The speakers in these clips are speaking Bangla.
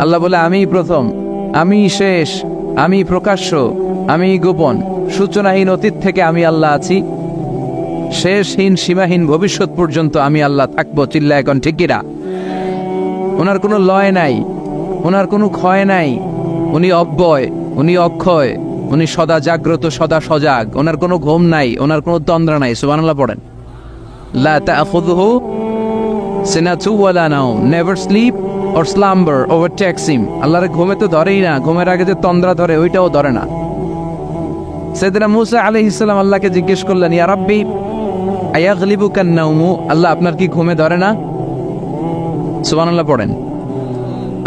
আল্লাহ বলে আমি প্রথম আমি শেষ আমি প্রকাশ্য আমি গোপন। সূচনাহীন অতীত থেকে আমি আল্লাহ আছি। শেষহীন, সীমাহীন ভবিষ্যৎ পর্যন্ত আমি আল্লাহ থাকব। চিল্লা এখন ঠিকিরা ওনার কোনো লয় নাই, ওনার কোনো ক্ষয় নাই। উনি অব্যয়, উনি অক্ষয়, উনি সদা জাগ্রত, সদা সজাগ। ওনার কোনো ঘুম নাই, ওনার কোনো তন্দ্রা নাই। সুবহানাল্লাহ পড়েন। লা তাখুযুহু সিনাতু ওয়ালা নাওম, never sleep or slumber overtakes him আল্লাহর ঘুমে তো ধরেই না, ঘুমের আগে যে তন্দ্রা ধরে, ওইটাও ধরে না। সেদিনা মুসা আলাইহিস সালাম আল্লাহকে জিজ্ঞেস করলেন, ইয়া রাব্বি আয়াগলিবুকান নাওমু? আল্লাহ, আপনার কি ঘুমে ধরে না? সুবহানাল্লাহ পড়েন।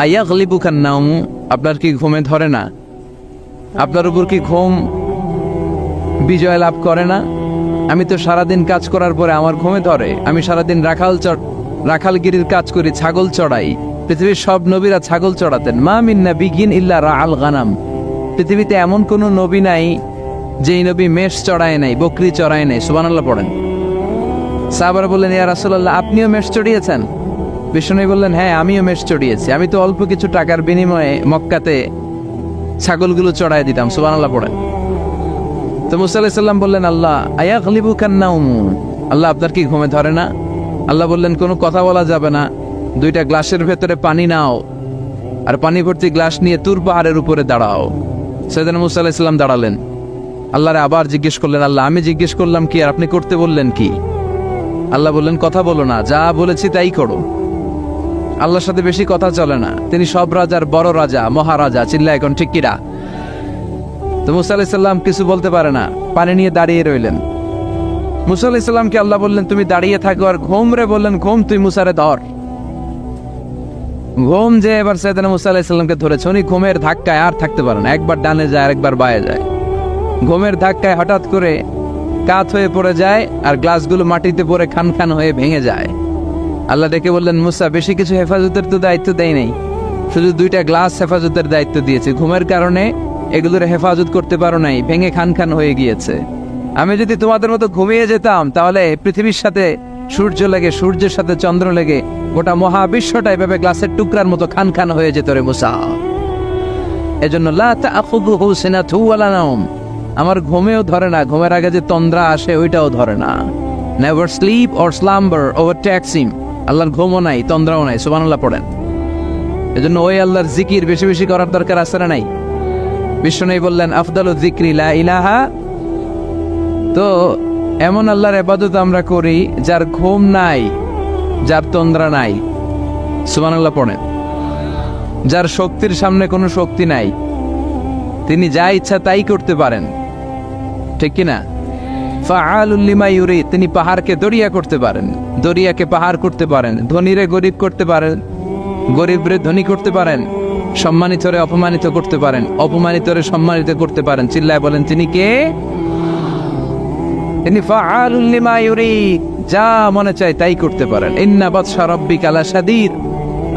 আয়াগলিবুকান নাওমু, আপনার কি ঘুমে ধরে না? আপনার উপর কি ঘুম বিজয় লাভ করে না? আমি তো সারাদিন কাজ করার পরে আমার ঘুমে ধরে। আমি সারাদিন রাখাল চড়, রাখালগিরির কাজ করি, ছাগল চড়াই। পৃথিবীর সব নবীরা ছাগল চড়াতেন। মা মিন্না বিগিন ইল্লা রা আল গানাম। পৃথিবীতে এমন কোন নবী নাই, যেই নবী মেষ চড়ায় নাই, বকরি চড়ায় নাই, সুবহানাল্লাহ পড়েন। সাহাবারা বললেন, ইয়া রাসূলুল্লাহ, আপনিও মেষ চড়িয়েছেন? বিষ্ণু বললেন হ্যাঁ আমিও মেষ চড়িয়েছি। আমি তো অল্প কিছু টাকার বিনিময়ে মক্কাতে ছাগলগুলো চড়াই দিতাম, সুবহানাল্লাহ পড়েন। তো মুসা আলাইহিস বললেন, আল্লাহ আয়া গলিবু কান্নাউমু আল্লাহ, আপনার কি ঘুমে ধরে না? আল্লাহ বললেন, কোনো কথা বলা যাবে না। দুইটা গ্লাসের ভেতরে পানি নাও আর পানি ভর্তি গ্লাস নিয়ে তুর পাহাড়ের উপরে দাঁড়াও। সেদিন মুসা আলাইহিস সালাম দাঁড়ালেন। আল্লাহরে আবার জিজ্ঞেস করলেন, আল্লাহ, আমি জিজ্ঞেস করলাম কি আর আপনি করতে বললেন কি? আল্লাহ বললেন, কথা বলো না, যা বলেছি তাই করো। আল্লাহর সাথে বেশি কথা চলে না। তিনি সব রাজার বড় রাজা, মহারাজা চিল্লা এখন ঠিক কিরা? তো মুসা আলাইসাল্লাম কিছু বলতে পারে না, পানি নিয়ে দাঁড়িয়ে রইলেন। মুসা আলাইসাল্লামকে আল্লাহ বললেন, তুমি দাঁড়িয়ে থাকো আর ঘুম রে বললেন, ঘুম তুই মুসারে ধর। ঘুম যে এবার সৈয়দানা মুসা আলাইসাল্লামকে ধরেছে, উনি ঘুমের ধাক্কায় আর থাকতে পারে না। একবার ডানে যায় আর একবার বায়ে যায়। ঘুমের ধাক্কায় হঠাৎ করে কাত হয়ে পড়ে যায় আর গ্লাসগুলো মাটিতে পড়ে খান খান হয়ে ভেঙে যায়। আল্লাহ ডেকে বললেন, মুসা, বেশি কিছু হেফাজতের তো দায়িত্ব দেয় নাই। শুধু দুইটা গ্লাস হেফাজতের দায়িত্ব দিয়েছে। ঘুমের কারণে এগুলোর হেফাজত করতে পারো নাই, ভেঙে খান খান হয়ে গিয়েছে। আমি যদি তোমাদের মতো ঘুমিয়ে যেতাম, তাহলে পৃথিবীর সাথে সূর্য লেগে, সূর্যের সাথে চন্দ্র লেগে গোটা মহাবিশ্বটা এভাবে গ্লাসের টুকরার মতো খান খান হয়ে যেত রে মুসা। এজন্য আমার ঘুমেও ধরে না, ঘুমের আগে যে তন্দ্রা আসে ওইটাও ধরে না। Never sleep or slumber over takes him আল্লাহর ঘুমও নাই, তন্দ্রাও নাই, সুবহানাল্লাহ পড়েন। এজন্য ওই আল্লাহর জিকির বেশি বেশি করার দরকার আছে না নাই? বিশ্ব নেই বললেন, আফদালু জিক্রি লা ইলাহা। তো এমন আল্লাহর ইবাদত আমরা করি, যার ঘুম নাই যার তন্দ্রা নাই। সুবহানাল্লাহ পড়েন। যার শক্তির সামনে কোনো শক্তি নাই, তিনি যা ইচ্ছা তাই করতে পারেন। ঠিক কিনা তিনি পাহাড়কে দরিয়া করতে পারেন। দরিয়াকে পাহাড় করতে পারেন, ধনীরে গরিব করতে পারেন, গরিবরে ধনী করতে পারেন সম্মানিত সম্মানিতরে অপমানিত করতে পারেন, অপমানিতরে সম্মানিত করতে পারেন। চিল্লায় বলেন, তিনি কে? তিনি যা মনে চায় তাই করতে পারেন। ইন্না রব্বিক আলা শাদীদ।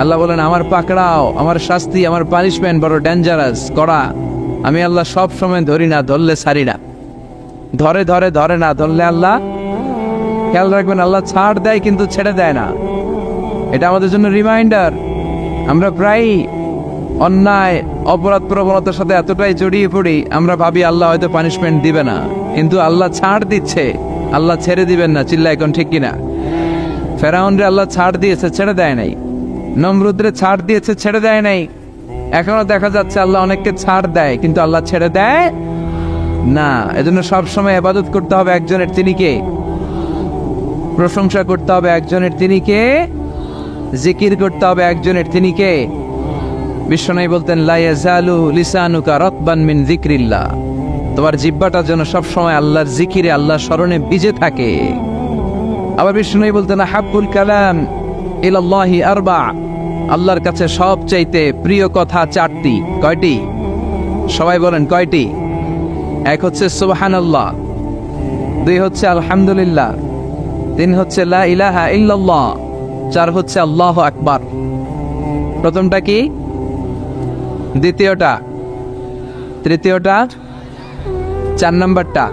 আল্লাহ বলেন, আমার পাকড়াও, আমার শাস্তি, আমার পানিশমেন্ট বড় ডেঞ্জারাস আমি আল্লাহ সব সময় ধরি না, ধরলে ছাড়ি না। ধরে ধরে ধরে না, ধরলে আল্লাহ খেয়াল রাখবেন, আল্লাহ ছাড় দেয় কিন্তু ছেড়ে দেয় না। এটা আমাদের জন্য রিমাইন্ডার আমরা প্রায় অন্যায়, অপরাধ প্রবণতার সাথে এতটাই জড়িয়ে পড়ি, আমরা ভাবি আল্লাহ হয়তো পানিশমেন্ট দিবে না। কিন্তু আল্লাহ ছাড় দিচ্ছে। আল্লাহ ছেড়ে দিবেন না চিল্লা এখন ঠিক কিনা? ফেরাউনরে আল্লাহ ছাড় দিয়েছে, ছেড়ে দেয় নাই। নমরুদ্রে ছাড় দিয়েছে, ছেড়ে দেয় নাই। এখনও দেখা যাচ্ছে আল্লাহ অনেককে ছাড় দেয়, কিন্তু আল্লাহ ছেড়ে দেয় না। এজন্য সবসময় আবাদত করতে হবে একজনের। তিনি কে? প্রশংসা করতে হবে একজনের। তিনি কে? জিকির করতে হবে একজনের। তিনি কে? বিশ্বনয় বলতেন লাইয়াজালু লিসানুকা রতবান মিন জিক্রিল্লাহ তোমার জিব্বাটা যেন সবসময় আল্লাহর জিকিরে, আল্লাহর স্মরণে বিজে থাকে। আবার বিষ্ণুই বলতেন হাব্বুল কালাম ইলাল্লাহি আরবা। আল্লাহর কাছে সবচাইতে প্রিয় কথা চারটি। কয়টি? সবাই বলেন, কয়টি? এক হচ্ছে সুবহানাল্লাহ, দুই হচ্ছে আলহামদুলিল্লাহ, তিন হচ্ছে লা ইলাহা ইল্লাল্লাহ, চার হচ্ছে আল্লাহ আকবার। প্রথমটা কি? দ্বিতীয়টা? তৃতীয়টা? চার নাম্বারটা।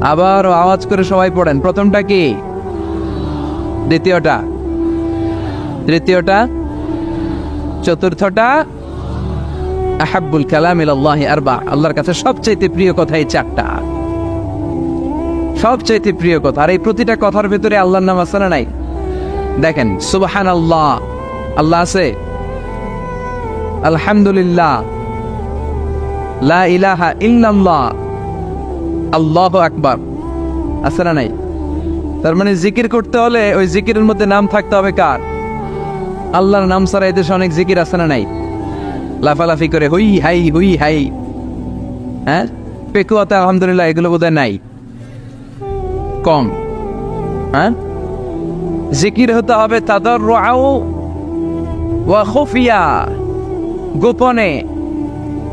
আবার আওয়াজ করে সবাই পড়েন। প্রথমটা কি? দ্বিতীয়টা? তৃতীয়টা? চতুর্থটা? আহাব্বুল কালাম আল্লাহ আরবা আল্লাহর কাছে সবচাইতে প্রিয় কথা এই চারটা। সবচাইতে প্রিয় কথা। আর এই প্রতিটা কথার ভেতরে আল্লাহর নাম আছে না নাই? দেখেন সুবহান আল্লাহ আল্লাহ আছে? আলহামদুলিল্লাহ। লা ইলাহা ইল্লাল্লাহ। আল্লাহু আকবার। আছে না নাই? তার মানে জিকির করতে হলে ওই জিকিরের মধ্যে নাম থাকতে হবে কার? আল্লাহর নাম ছাড়া এদেশে অনেক জিকির আছে না নাই? লাফালাফি করে হুই হাই হুই হাই। হ্যাঁ? পেকুয়াতে আলহামদুলিল্লাহ এগুলো বোধহয় নাই। কম। হ্যাঁ? জিকির হতে হবে তাদের ওয়া খুফিয়া। গোপনে।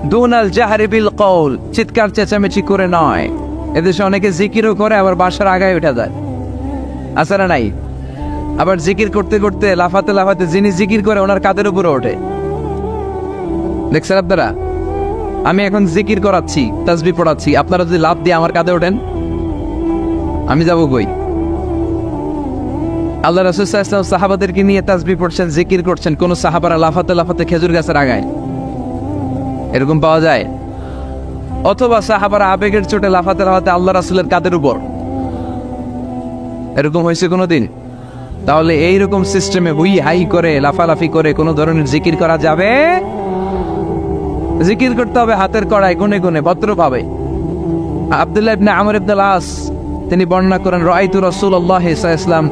দুনাল জাহারি বিল কৌল চিৎকার চেঁচামেচি করে নয়। এদেশে অনেকে জিকিরও করে, আবার বাসার আগায় উঠে যায়। আছে না নাই? আবার জিকির করতে করতে, লাফাতে লাফাতে যিনি জিকির করে, ওনার কাদের উপরে ওঠে। দেখছেন আপনারা? আমি এখন জিকির করাচ্ছি তাসবি পড়াচ্ছি। আপনারা যদি লাভ দিয়ে আমার কাঁধে ওঠেন, আমি যাব কই? আল্লাহ রসুলাম সাহাবাদেরকে নিয়ে তাসবি পড়ছেন, জিকির করছেন। কোন সাহাবারা লাফাতে লাফাতে খেজুর গাছের আগায়। এরকম পাওয়া যায়? অথবা সাহাবারা আবেগের চোটে লাফাতে লাফাতে আল্লাহ রাসুলের কাদের উপর। এরকম হয়েছে কোনোদিন? তাহলে এইরকম সিস্টেমে হুই হাই করে, লাফালাফি করে কোনো ধরনের জিকির করা যাবে? জিকির করতে হবে হাতের কড়াই গুনে গুনে, ভদ্রভাবে। আব্দুল্লাহ ইবনে আমর ইবনুল আস তিনি বর্ণনা করেন রাইতু রাসূলুল্লাহ ইসলাম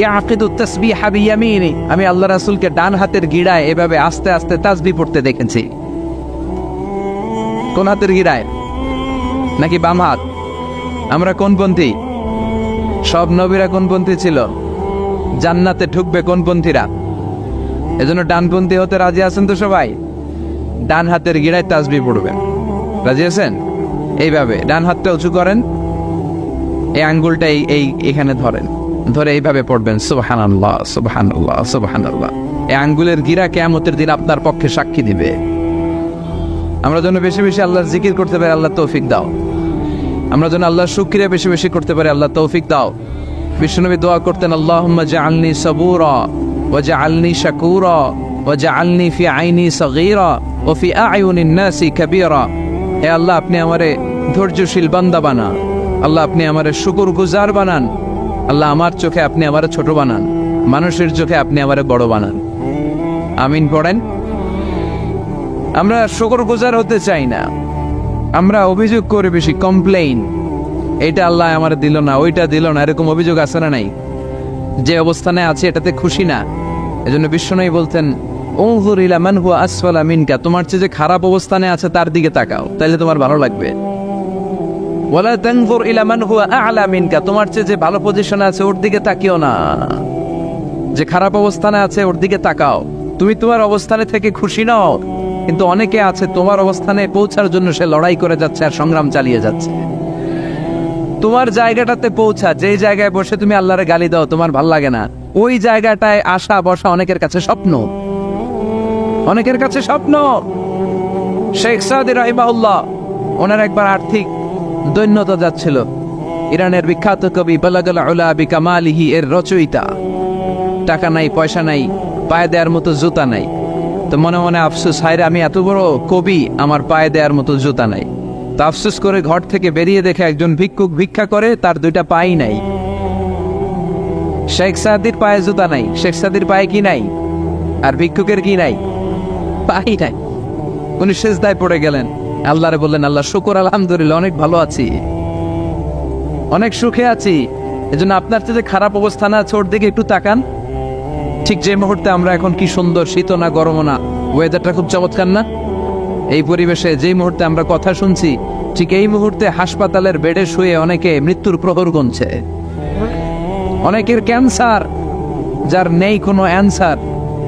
ইয়াকিদু তাসবিহ বিয়ামিনি। আমি আল্লাহ রাসূলকে ডান হাতের গিড়ায় এভাবে আস্তে আস্তে তাসবিহ পড়তে দেখেছি। কোন হাতের গিড়ায় নাকি বাম হাত? আমরা কোন পন্থী সব নবীরা কোন পন্থী ছিল? জান্নাতে ঢুকবে কোন পন্থীরা এজন্য ডানপন্থী হতে রাজি আছেন তো সবাই? ডান হাতের গিরায় তাজবি পড়বেন। রাজি আছেন? এইভাবে, ডান হাতটা উঁচু করেন। এই আঙ্গুলটা এই এখানে ধরেন। ধরে এইভাবে পড়বেন সুবহান আল্লাহ সুবহান আল্লাহ সুবহান আল্লাহ এই আঙ্গুলের গিরা কেয়ামতের দিন আপনার পক্ষে সাক্ষী দিবে। আমরা যেন বেশি বেশি আল্লাহর জিকির করতে পারি, আল্লাহ তৌফিক দাও। আমরা যেন আল্লাহর শুক্রিয়া বেশি বেশি করতে পারি, আল্লাহ তৌফিক দাও। বিষ্ণুনবী দোয়া করতেন, আল্লাহুম্মা জাআলনি সাবুরা ওয়া জাআলনি শাকুরা ওয়া জাআলনি ফি আইনি সগীরা ও ফি আয়ুনিন নাসি কাবীরা। হে আল্লাহ, আপনি আমারে ধৈর্যশীল বান্দা বানান। আল্লাহ, আপনি আমারে শুকুর গুজার বানান। আল্লাহ, আমার চোখে আপনি আমারে ছোট বানান। মানুষের চোখে আপনি আমারে বড় বানান। আমিন পড়েন। আমরা শুকর গুজার হতে চাই না। আমরা অভিযোগ করে বেশি কমপ্লেইন এটা আল্লাহ আমার দিল না, ওইটা দিল না, এরকম অভিযোগ আছে না নাই? যে অবস্থানে আছে, এটাতে খুশি না। এজন্য বিশ্বনয়ী বলতেন ওহুর ইলা মান হুয়া আসফালা মিনকা। তোমার চেয়ে যে খারাপ অবস্থানে আছে, তার দিকে তাকাও, তাইলে তোমার ভালো লাগবে। ওয়ালা তানজুর ইলা হুয়া আ'লা মিনকা। তোমার চেয়ে যে ভালো পজিশনে আছে, ওর দিকে তাকিও না। যে খারাপ অবস্থানে আছে, ওর দিকে তাকাও। তুমি তোমার অবস্থানে থেকে খুশি নাও। কিন্তু অনেকে আছে, তোমার অবস্থানে পৌঁছার জন্য সে লড়াই করে যাচ্ছে আর সংগ্রাম চালিয়ে যাচ্ছে। তোমার জায়গাটাতে পৌঁছা, যেই জায়গায় বসে তুমি আল্লাহরে গালি দাও, তোমার ভালো লাগে না। ওই জায়গাটায় আসা, বসা অনেকের কাছে স্বপ্ন। অনেকের কাছে স্বপ্ন। শেখ সাদি রাহিমাউল্লাহ ওনার একবার আর্থিক দৈন্যতা যাচ্ছিল। ইরানের বিখ্যাত কবি, বালাগাল উলা বিকামালিহি এর রচয়িতা। টাকা নাই, পয়সা নাই, পায়ে দেওয়ার মতো জুতা নাই। তো মনে মনে আফসোস, হায়রে, আমি এত বড় কবি, আমার পায়ে দেওয়ার মতো জুতা নাই। তো আফসোস করে ঘর থেকে বেরিয়ে দেখে একজন ভিক্ষুক ভিক্ষা করে, তার দুইটা পাই নাই। শেখ সাদির পায়ে জুতা নাই। শেখ সাদির পায়ে কি নাই? আর ভিক্ষুকের কি নাই? পাই নাই। উনি শেষদায় পড়ে গেলেন। আল্লাহরে বললেন, আল্লাহ, শুকর, আলহামদুলিল্লাহ, অনেক ভালো আছি। অনেক সুখে আছি। এজন্য আপনার যে খারাপ অবস্থা না ছোট দিকে একটু তাকান। ঠিক যে মুহূর্তে আমরা এখন কি সুন্দর শীত না গরম না ওয়েদারটা খুব চমৎকার না? এই পরিবেশে যেই মুহূর্তে আমরা কথা শুনছি, ঠিক এই মুহূর্তে হাসপাতালের বেডে শুয়ে অনেকে মৃত্যুর প্রহর গুনছে। অনেকের ক্যান্সার, যার নেই কোনো অ্যান্সার,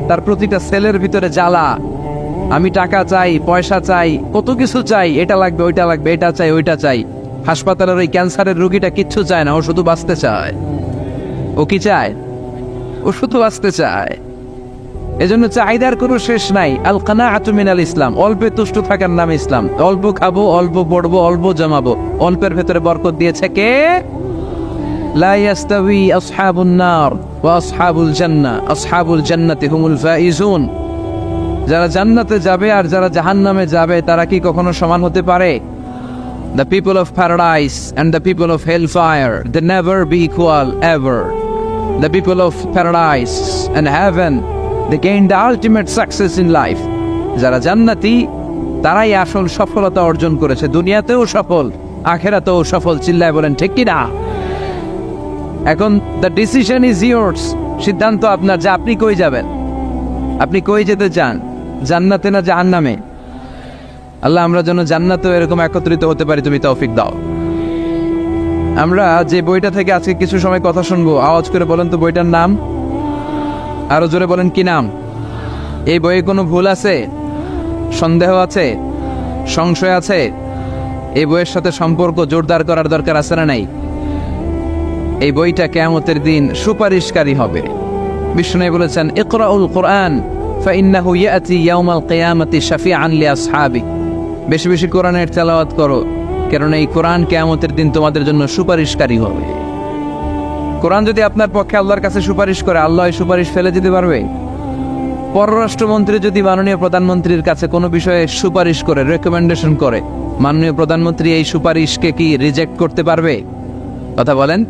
তার প্রতিটা সেলের ভিতরে জ্বালা। আমি টাকা চাই, পয়সা চাই, কত কিছু চাই, এটা লাগবে, ওইটা লাগবে, এটা চাই, ওইটা চাই। হাসপাতালের ওই ক্যান্সারের রুগীটা কিচ্ছু চায় না, ও শুধু বাঁচতে চায়। ও কি চায়? ও শুধু আসতে চায়। এজন্য চাহিদার কোনো শেষ নাই। আল কানা আতুমিন ইসলাম, অল্পে তুষ্ট থাকার নাম ইসলাম। অল্প খাব, অল্প পড়ব, অল্প জমাবো। অল্পের ভেতরে বরকত দিয়েছে কে? লাইয়াস্তাবি আসহাবুন নার ওয়া আসহাবুল জান্নাহ। আসহাবুল জান্নাতি হুমুল ফাইজুন। যারা জান্নাতে যাবে আর যারা জাহান্নামে যাবে, তারা কি কখনো সমান হতে পারে? The people of paradise and the people of hell fire they never be equal ever the people of paradise and heaven they gain the ultimate success in life যারা জান্নাতি, তারাই আসল সফলতা অর্জন করেছে। দুনিয়াতেও সফল, আখেরাতেও সফল, চিল্লায় বলেন, ঠিক কি না? এখন দ্য ডিসিশন ইজ ইয়োর্স সিদ্ধান্ত আপনার যে আপনি কই যাবেন? আপনি কই যেতে চান? জান্নাতে না জাহান্নামে? আল্লাহ আমরা যেন জান্নাতেও এরকম একত্রিত হতে পারি, তুমি তৌফিক দাও। আমরা যে বইটা থেকে আজকে কিছু সময় কথা শুনব, আওয়াজ করে বলেন তো বইটার নাম। আরও জোরে বলেন, কি নাম? এই বইয়ে কোনো ভুল আছে? সন্দেহ আছে? সংশয় আছে? এই বইয়ের সাথে সম্পর্ক জোরদার করার দরকার আছে না নাই? এই বইটা কেয়ামতের দিন সুপারিশকারী হবে। বিষ্ণু বলেছেন, ইকরাউল কোরআন, ফাইন্নাহু ইয়াতি ইয়াউমাল কিয়ামাতি শাফিআন লিআসহাবি বেশি বেশি কোরআনের তেলাওয়াত করো। কারণ এই কোরআন কেয়ামতের দিন তোমাদের জন্য সুপারিশকারী হবে। কোরআন যদি আপনার পক্ষে আল্লাহর কাছে সুপারিশ করে, আল্লাহ সুপারিশ ফেলে দিতে পারবে? পররাষ্ট্রমন্ত্রী যদি মাননীয় প্রধানমন্ত্রীর কাছে কোনো বিষয়ে সুপারিশ করে রেকমেন্ডেশন করে, মাননীয় প্রধানমন্ত্রী এই সুপারিশকে কি রিজেক্ট করতে পারবে? কথা বলেন।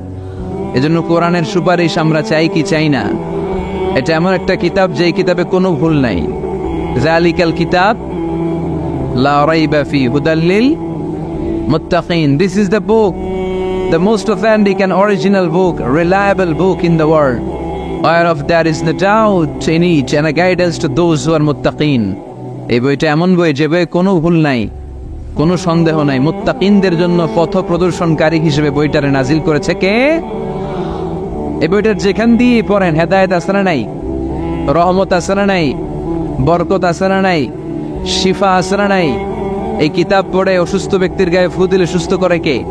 এজন্য কোরআনের সুপারিশ আমরা চাই কি চাই না? এটা এমন একটা কিতাব, যেই কিতাবে কোনো ভুল নাই। জালিকাল কিতাব লা রাইবা ফি হুদাল্লিল মুত্তাকিন this is the book the most authentic and original book, reliable book in the world, whereof there is no doubt in it and a guidance to those who are muttaqin. এই বইটা এমন বই যে বইয়ে কোনো ভুল নাই কোনো সন্দেহ নাই। মুত্তাকিনদের জন্য পথ প্রদর্শনকারী হিসেবে বইটারে নাজিল করেছে কে? এই বইটার যেখান দিয়ে পড়েন হেদায়েত আছে না নাই? রহমত আছে না নাই? বরকত আছে না নাই? শিফা আছে না নাই? এই কিতাব পড়ে অসুস্থ ব্যক্তির গায়ে ফু দিলে সুস্থ করে কে?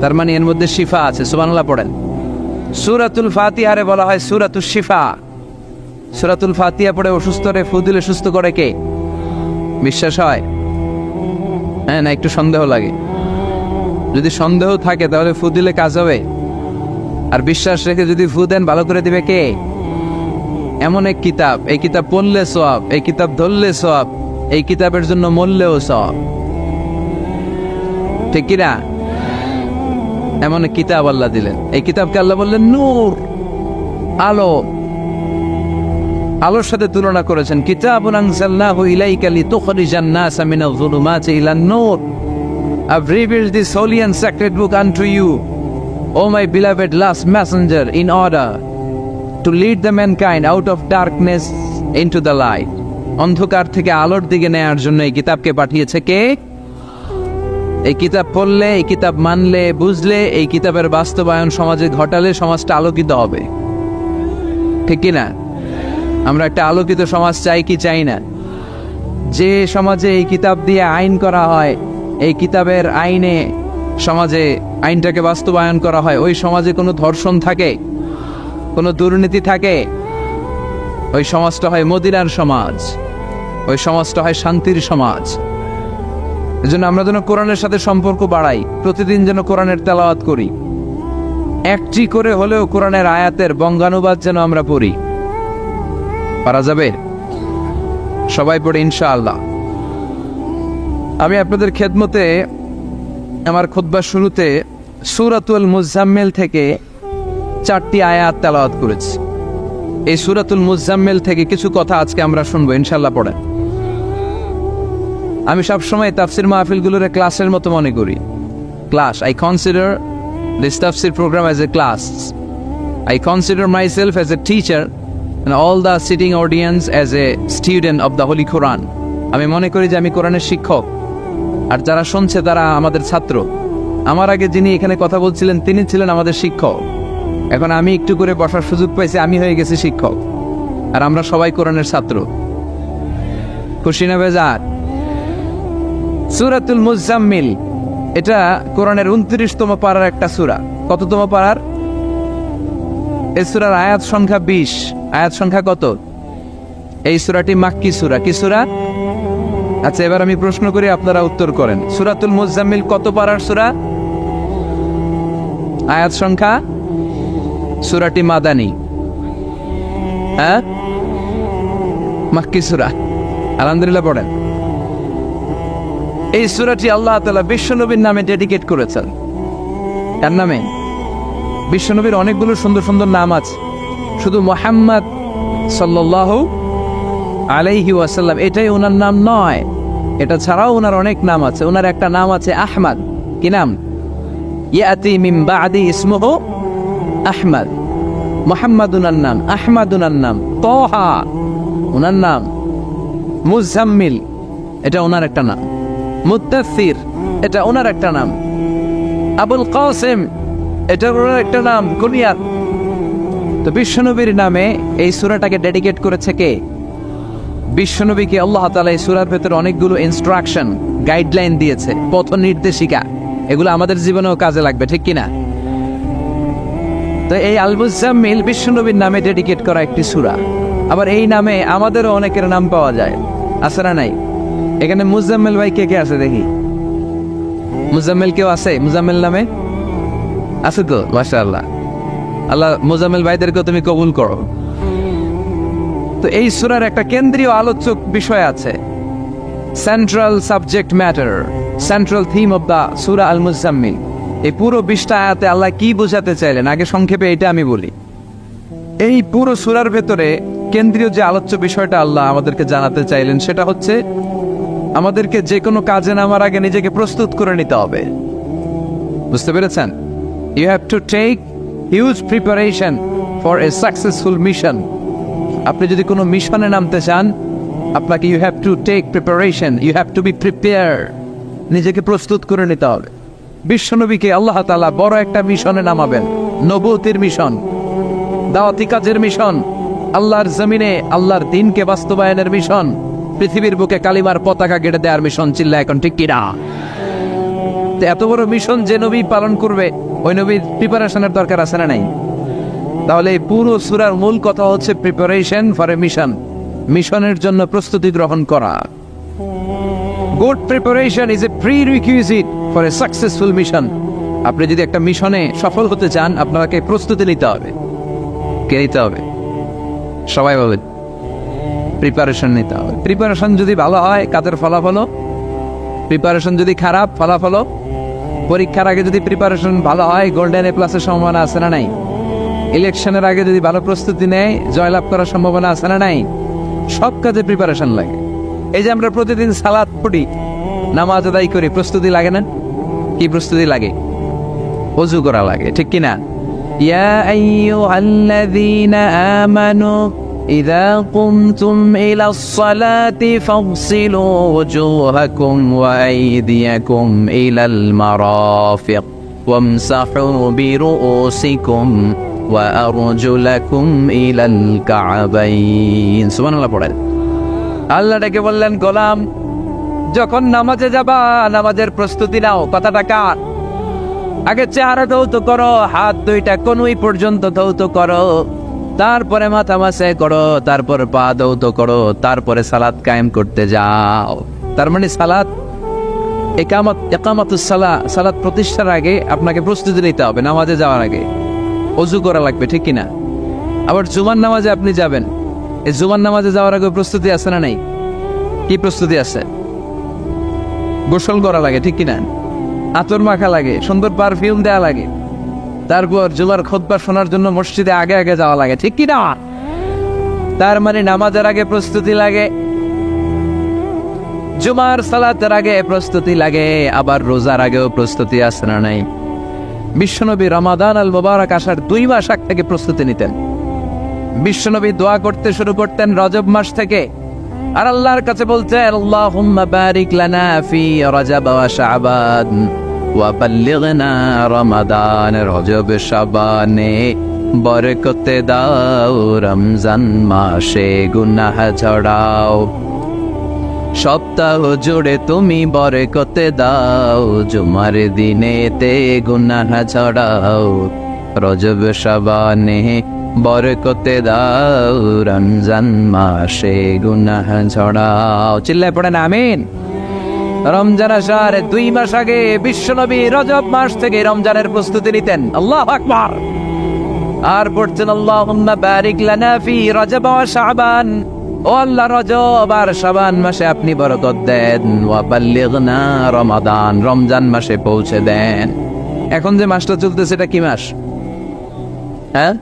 তার মানে এর মধ্যে শিফা আছে সুবাংলা পড়েন। সুরাতুল ফাতিহারে বলা হয় সুরাতুল শিফা। সুরাতুল ফাতিহা পড়ে অসুস্থ রে ফু দিলে সুস্থ করে কে? বিশ্বাস হয়? হ্যাঁ না, একটু সন্দেহ লাগে। যদি সন্দেহ থাকে, তাহলে ফু দিলে কাজ হবে। আর বিশ্বাস রেখে যদি ফু দেন, ভালো করে দিবে কে? এমন এক কিতাব, এই কিতাব পড়লে সব এই কিতাব ধরলে সব এই কিতাবের জন্য মরলেও সব ঠিক কিনা এমন কিতাব আল্লাহ দিলেন এই কিতাবকে আল্লাহ বললেন নূর আলো আলোর সাথে তুলনা করেছেন কিতাবুন আনজালনাহু ইলাইকা লিতুখরিজান নাসা মিনাল যুলুমাতি ইলান নূর I've revealed this holy and sacred book unto you, O my beloved last messenger, in order to lead the mankind out of darkness into the light. অন্ধকার থেকে আলোর দিকে নেয়ার জন্য এই কিতাবকে পাঠিয়েছে কে? এই কিতাব পড়লে, এই কিতাব মানলে, বুঝলে, এই কিতাবের বাস্তবায়ন সমাজে ঘটালে সমাজটা আলোকিত হবে। ঠিক কি না আমরা একটা আলোকিত সমাজ চাই কি চাই না? যে সমাজে এই কিতাব দিয়ে আইন করা হয়, এই কিতাবের আইনে সমাজে আইনটাকে বাস্তবায়ন করা হয়, ওই সমাজে কোনো ধর্ষণ থাকে? কোনো দুর্নীতি থাকে? ওই সমাজটা হয় মদিনার সমাজ। ওই সমাজটা হয় শান্তির সমাজ। এজন্য আমরা যেন কোরআনের সাথে সম্পর্ক বাড়াই, প্রতিদিন যেন কোরআনের তেলাওয়াত করি। একটি করে হলেও কোরআনের আয়াতের বঙ্গানুবাদ যেন আমরা পড়ি। পারা যাবে? সবাই পড়ে ইনশাআল্লাহ। আমি আপনাদের খেদমতে আমার খুতবার শুরুতে সুরাতুল মুজাম্মেল থেকে চারটি আয়াত তেলাওয়াত করেছি। এই সুরাতুল মুজাম্মেল থেকে কিছু কথা আজকে আমরা শুনব ইনশাল্লাহ পড়েন। আমি সবসময় তাফসির মাহফিলগুলোর ক্লাসের মতো মনে করি। ক্লাস আই কনসিডার দিস তাফসির program as a class I consider myself as a teacher all the sitting audience as a student of the Holy Quran. আমি মনে করি যে আমি কোরআনের শিক্ষক। আর যারা শুনছে, তারা আমাদের ছাত্র। আমার আগে যিনি এখানে কথা বলছিলেন, তিনি ছিলেন আমাদের শিক্ষক। এখন আমি একটু করে বসার সুযোগ পাইছি, আমি হয়ে গেছি শিক্ষক। আর আমরা সবাই কোরআনের ছাত্র। খুশি না বেজার? সুরাতুল মুজাম্মিল। এটা কোরআনের উনত্রিশতম পাড়ার একটা সুরা। কততম পাড়ার এই সুরার আয়াত সংখ্যা বিশ। আয়াত সংখ্যা কত? এই সুরাটি মাক্কি সুরা। কি সুরা? আচ্ছা এবার আমি প্রশ্ন করি, আপনারা উত্তর করেন। সুরাতুল মুজাম্মিল কত পারার সুরা? আয়াত সংখ্যা? সুরাটি মাদানি। হ্যাঁ? মাক্কি সুরা। আলহামদুলিল্লাহ, পড়েন। এই সুরাটি আল্লাহ তালা বিশ্বনবীর নামে ডেডিকেট করেছেন। তার নামে? বিশ্বনবীর অনেকগুলো সুন্দর সুন্দর নাম আছে। শুধু মোহাম্মদ সাল্লাহ আলাইহি ওয়াসাল্লাম, এটাই ওনার নাম নয়। এটা ছাড়াও ওনার অনেক নাম আছে। ওনার একটা নাম আছে আহমদ। কি নাম? ইয়াতি মিম বাদি ইসমহ আহমদ। মোহাম্মদ উনার নাম আহমদ উনার নাম। তহা উনার নাম মুজাম্মিল। এটা ওনার একটা নাম। মুদাসির এটা ওনার একটা নাম। আবুল কাসেম এটা ওনার একটা নাম কুনিয়াত তো বিশ্বনবীর নামে এই সূরাটাকে ডেডিকেট করেছে কে? বিশ্বনবীকে আল্লাহ তাআলা এই সূরার ভেতরে অনেকগুলো ইনস্ট্রাকশন গাইডলাইন দিয়েছে, পথ নির্দেশিকা। এগুলো আমাদের জীবনেও কাজে লাগবে, ঠিক কিনা? তো এই আল মুজাম্মিল বিশ্বনবীর নামে ডেডিকেট করা একটি সূরা। আবার এই নামে আমাদেরও অনেকের নাম পাওয়া যায়। না নাই? এখানে মুজাম্মেল ভাই কে কে আছে দেখি? মুজাম্মেল কেউ আছে? মুজাম্মেল নামে? আছে তো, মাশাআল্লাহ। আল্লাহ আল্লাহ মুজাম্মেল ভাইদেরকে তুমি কবুল করো। তো এই সূরার একটা কেন্দ্রীয় আলোচক বিষয় আছে। Central subject matter central theme of the সূরা আল মুজাম্মিল এই পুরো বিশটা আয়াতে আল্লাহ কি বোঝাতে চাইলেন? আগে সংক্ষেপে এটা আমি বলি। এই পুরো সুরার ভেতরে কেন্দ্রীয় যে আলোচ্য বিষয়টা আল্লাহ আমাদেরকে জানাতে চাইলেন, সেটা হচ্ছে আমাদেরকে যে কোনো কাজে নামার আগে নিজেকে প্রস্তুত করে নিতে হবে। বুঝতে পেরেছেন? You have to take huge preparation for a successful mission আপনি যদি কোনো মিশনে নামতে চান, আপনাকে you have to take preparation you have to be prepare নিজেকে প্রস্তুত করে নিতে হবে। বিশ্বনবীকে আল্লাহ তালা বড় একটা মিশনে নামাবেন নবতির মিশন, দাওয়াতি কাজের মিশন, আল্লাহর জমিনে, আল্লাহর দিনকে বাস্তবায়নের মিশন। পৃথিবীর বুকে কালিমার পতাকা গেড়ে দেওয়ার মিশন চিল্লা এখন ঠিক কিনা? এত বড় মিশন যে নবী পালন করবে, ওই নবীর প্রিপারেশনের দরকার আছে না নাই? তাহলে এই পুরো সুরার মূল কথা হচ্ছে প্রিপারেশন ফর এ মিশন মিশনের জন্য প্রস্তুতি গ্রহণ করা। Good preparation is a prerequisite for a successful mission আপনি যদি একটা মিশনে সফল হতে চান, আপনাকে প্রস্তুতি নিতে হবে। কে নিতে হবে? সবাই বলেন। প্রিপারেশন নিতে হবে। প্রিপারেশন যদি ভালো হয়, কাজের ফলাফলও। প্রিপারেশন যদি খারাপ, ফলাফলও। পরীক্ষার আগে যদি প্রিপারেশন ভালো হয় গোল্ডেন এ প্লাসের সম্ভাবনা আছে না নাই? ইলেকশনের আগে যদি ভালো প্রস্তুতি নেয়, জয়লাভ করার সম্ভাবনা আছে না নাই? সব কাজে প্রিপারেশন লাগে। এই যে আমরা প্রতিদিন সালাদ পড়ি, নামাজ আদায় করি, প্রস্তুতি লাগে না? কি প্রস্তুতি লাগে? অজু করা লাগে, ঠিক কিনা? ইয়া আইয়ুহাল্লাযীনা আমানু إذا قمتم إلى الصلاة فاغسلوا وجوهكم وأيديكم إلى المرافق وامسحوا برؤوسكم وأرجلكم إلى الكعبين سبحان الله পড়েন আল্লাহ ডেকে বললেন গোলাম যখন নামাজে যাবা নামাজের প্রস্তুতি নাও কথাটা কার আগে চেহারা ধৌত করো হাত দুইটা কনুই পর্যন্ত ধৌত করো তারপরে মাথা মাসে করো, তারপর পা দৌত করো, তারপরে সালাদ কায়েম করতে যাও। তার মানে সালাদ একামত একামতুস সালা সালাদ প্রতিষ্ঠার আগে আপনাকে প্রস্তুতি নিতে হবে, নামাজে যাওয়ার আগে। অজু করা লাগবে, ঠিক কিনা? আবার জুমার নামাজে আপনি যাবেন। এই জুমার নামাজে যাওয়ার আগে প্রস্তুতি আছে না নাই? কি প্রস্তুতি আছে? গোসল করা লাগে, ঠিক কিনা? আতর মাখা লাগে, সুন্দর পারফিউম দেওয়া লাগে। তারপর জুমার খোদবা শোনার জন্য মসজিদে আগে আগে যাওয়া লাগে, ঠিক কি না? তার মানে নামাজের আগে প্রস্তুতি লাগে, জুমার সালাতের আগে প্রস্তুতি লাগে, আবার রোজার আগেও প্রস্তুতি আছে না নাই? বিশ্বনবী রমাদান আল মোবারক আসার দুই মাস আগ থেকে প্রস্তুতি নিতেন। বিশ্বনবী দোয়া করতে শুরু করতেন রজব মাস থেকে, আর আল্লাহর কাছে বলতেন, আল্লাহুম্মা বারিক লানা ফি রজব ওয়া শাবান। বাল্লিগনা রমাদান রজব শাবানে বরকতে দাও রমজান মাসে গুনাহ ঝড়াও সপ্তাহ জুড়ে তুমি বরকতে দাও, জুমার দিনেতে গুনাহ ঝড়াও রজব শাবানে বরকতে দাও, রমজান মাসে গুনাহ ঝড়াও চিল্লায় পড়েন, আমিন। রমজান আসার দুই মাস আগে বিশ্বনবী রজব মাস থেকে রমজানের প্রস্তুতি নিতেন। আল্লাহ আকবার। আর পড়ছেন, আল্লাহুম্মা বারিক লানা ফি রজব ওয়া শাবান। ও আল্লাহ, রজব আর শাবান মাসে আপনি বরকত দেন। ওয়াবাল্লিগনা রমাদান, রমজান মাসে পৌঁছে দেন। এখন যে মাসটা চলতেছে, এটা কি মাস? হ্যাঁ?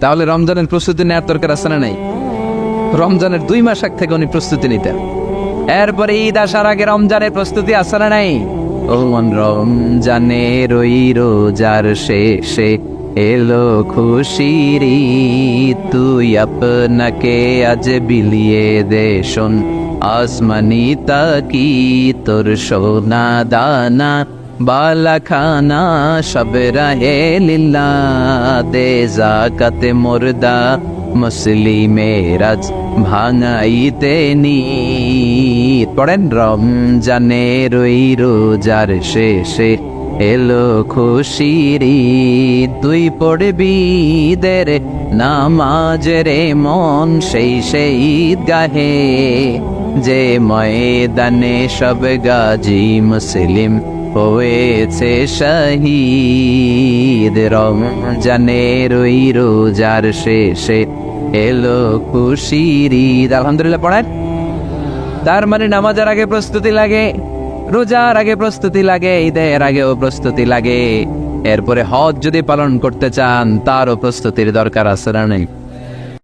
তাহলে রমজানের প্রস্তুতি নেওয়ার দরকার আছে না নাই? রমজানের দুই মাস আগ থেকে উনি প্রস্তুতি নিতেন। এরপরে ঈদ আসার আগে রমজানের প্রস্তুতি আছে নাই? ও মন রমজানের ওই রোজার শেষে এলো খুশির তুই আপনাকে আজ বিলিয়ে দে শোন, আসমানি তাকি তোর সোনা দানা বালা খানা সব রাহে লিল্লা দে জাকাতে মুর্দা। মুসলিমেরাজ ভাঙাইতে নি পড়েন রমজানের ওই রোজার শেষে এলো খুশির। তুই পড়বি দের নামাজ রে মন সেই সেই গাহে যে ময়দানে সব গাজী মুসলিম হয়েছে শহীদ। রমজানের ওই রোজার শেষে এলো খুশির ঈদ আলহামদুলিল্লাহ পড়েন। তার মানে নামাজের আগে প্রস্তুতি লাগে, রোজার আগে প্রস্তুতি লাগে, ঈদের আগেও প্রস্তুতি লাগে। এরপরে হজ যদি পালন করতে চান, তারও প্রস্তুতির দরকার আছে না নেই?